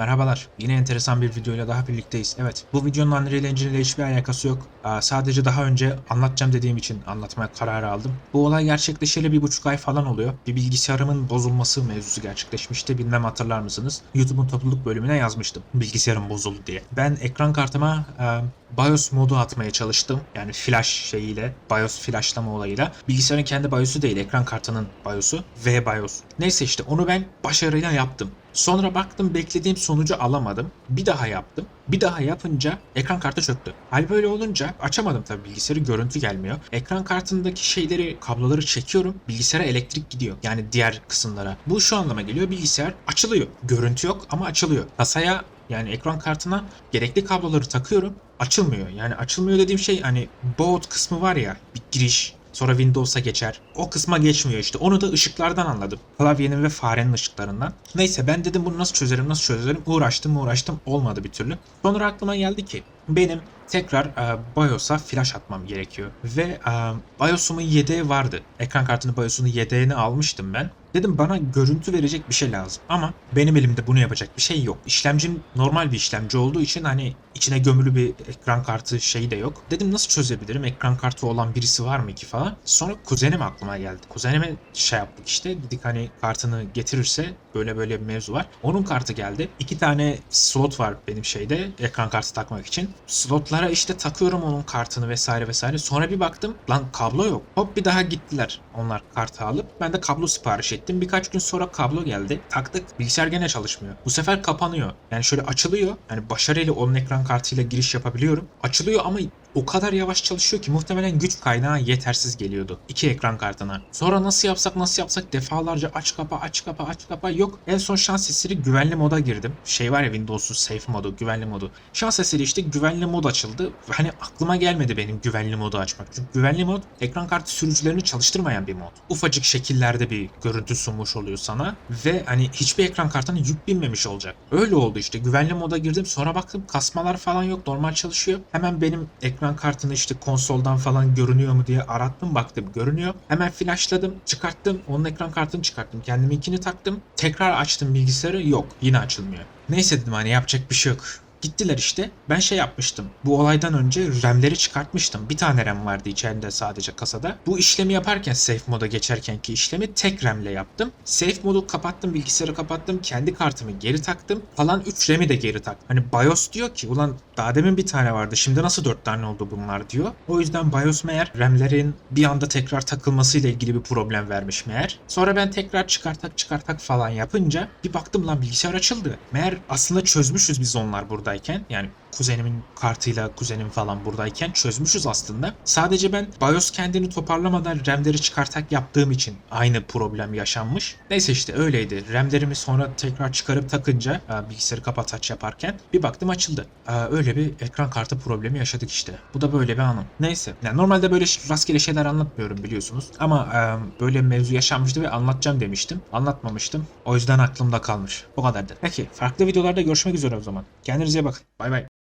Merhabalar. Yine enteresan bir videoyla daha birlikteyiz. Evet, bu videonun Unreal Engine ile hiçbir alakası yok. Aa, sadece daha önce anlatacağım dediğim için anlatmaya kararı aldım. Bu olay gerçekleşeli bir buçuk ay falan oluyor. Bir bilgisayarımın bozulması mevzusu gerçekleşmişti. Bilmem hatırlar mısınız? YouTube'un topluluk bölümüne yazmıştım. Bilgisayarım bozuldu diye. Ben ekran kartıma e, BIOS modu atmaya çalıştım. Yani flash şeyiyle, BIOS flashlama olayıyla. Bilgisayarın kendi BIOS'u değil, ekran kartının BIOS'u. V BIOS. Neyse işte onu ben başarıyla yaptım. Sonra baktım beklediğim sonucu alamadım. Bir daha yaptım. Bir daha yapınca ekran kartı çöktü. Hal böyle olunca açamadım tabii bilgisayarı görüntü gelmiyor. Ekran kartındaki şeyleri kabloları çekiyorum. Bilgisayara elektrik gidiyor. Yani diğer kısımlara. Bu şu anlama geliyor. Bilgisayar açılıyor. Görüntü yok ama açılıyor. Kasaya yani ekran kartına gerekli kabloları takıyorum. Açılmıyor. Yani açılmıyor dediğim şey hani boot kısmı var ya bir giriş Sonra Windows'a geçer. O kısma geçmiyor işte. Onu da ışıklardan anladım. Klavyenin ve farenin ışıklarından. Neyse ben dedim bunu nasıl çözerim nasıl çözerim. Uğraştım uğraştım olmadı bir türlü. Sonra aklıma geldi ki benim tekrar e, BIOS'a flash atmam gerekiyor. Ve e, BIOS'umun yedeği vardı. Ekran kartının BIOS'unun yedeğini almıştım ben. Dedim bana görüntü verecek bir şey lazım. Ama benim elimde bunu yapacak bir şey yok. İşlemcim normal bir işlemci olduğu için hani içine gömülü bir ekran kartı şeyi de yok. Dedim nasıl çözebilirim? Ekran kartı olan birisi var mı ki falan. Sonra kuzenim aklıma geldi. Kuzenime şey yaptık işte. Dedik hani kartını getirirse böyle böyle bir mevzu var. Onun kartı geldi. İki tane slot var benim şeyde ekran kartı takmak için. Slotlara işte takıyorum onun kartını vesaire vesaire. Sonra bir baktım lan kablo yok. Hop bir daha gittiler onlar kartı alıp. Ben de kablo sipariş ettim. Birkaç gün sonra kablo geldi. Taktık. Bilgisayar gene çalışmıyor. Bu sefer kapanıyor. Yani şöyle açılıyor. Yani başarıyla onun ekran kartıyla giriş yapabiliyorum. Açılıyor ama o kadar yavaş çalışıyor ki muhtemelen güç kaynağı yetersiz geliyordu. iki ekran kartına. Sonra nasıl yapsak nasıl yapsak defalarca aç kapa aç kapa aç kapa yok. En son şans eseri güvenli moda girdim. Şey var ya Windows'un safe modu güvenli modu. Şans eseri işte güvenli mod açıldı. Hani aklıma gelmedi benim güvenli modu açmak. Çünkü güvenli mod ekran kartı sürücülerini çalıştırmayan bir mod. Ufacık şekillerde bir görüntü sunmuş oluyor sana. Ve hani hiçbir ekran kartına yük binmemiş olacak. Öyle oldu işte güvenli moda girdim. Sonra baktım kasmalar falan yok normal çalışıyor. Hemen benim ekran kartını işte konsoldan falan görünüyor mu diye arattım baktım görünüyor. Hemen flashladım çıkarttım onun ekran kartını çıkarttım kendiminkini taktım. Tekrar açtım bilgisayarı yok yine açılmıyor. Neyse dedim hani yapacak bir şey yok. Gittiler işte. Ben şey yapmıştım. Bu olaydan önce RAM'leri çıkartmıştım. Bir tane RAM vardı içeride sadece kasada. Bu işlemi yaparken safe moda geçerkenki işlemi tek RAM'le yaptım. Safe modu kapattım, bilgisayarı kapattım. Kendi kartımı geri taktım. Kalan 3 RAM'i de geri taktım. Hani BIOS diyor ki ulan daha demin bir tane vardı. Şimdi nasıl 4 tane oldu bunlar diyor. O yüzden BIOS meğer RAM'lerin bir anda tekrar takılmasıyla ilgili bir problem vermiş meğer. Sonra ben tekrar çıkartak çıkartak falan yapınca bir baktım lan bilgisayar açıldı. Meğer aslında çözmüşüz biz onlar buradayken. Yani kuzenimin kartıyla kuzenim falan buradayken çözmüşüz aslında. Sadece ben BIOS kendini toparlamadan RAM'leri çıkartak yaptığım için aynı problem yaşanmış. Neyse işte öyleydi. RAM'lerimi sonra tekrar çıkarıp takınca e, bilgisayarı kapat aç yaparken bir baktım açıldı. E, Öyle bir ekran kartı problemi yaşadık işte. Bu da böyle bir anım. Neyse. Yani normalde böyle rastgele şeyler anlatmıyorum biliyorsunuz. Ama e, böyle mevzu yaşanmıştı ve anlatacağım demiştim. Anlatmamıştım. O yüzden aklımda kalmış. O kadardı. Peki farklı videolarda görüşmek üzere o zaman. Kendinize 週末。バイバイ。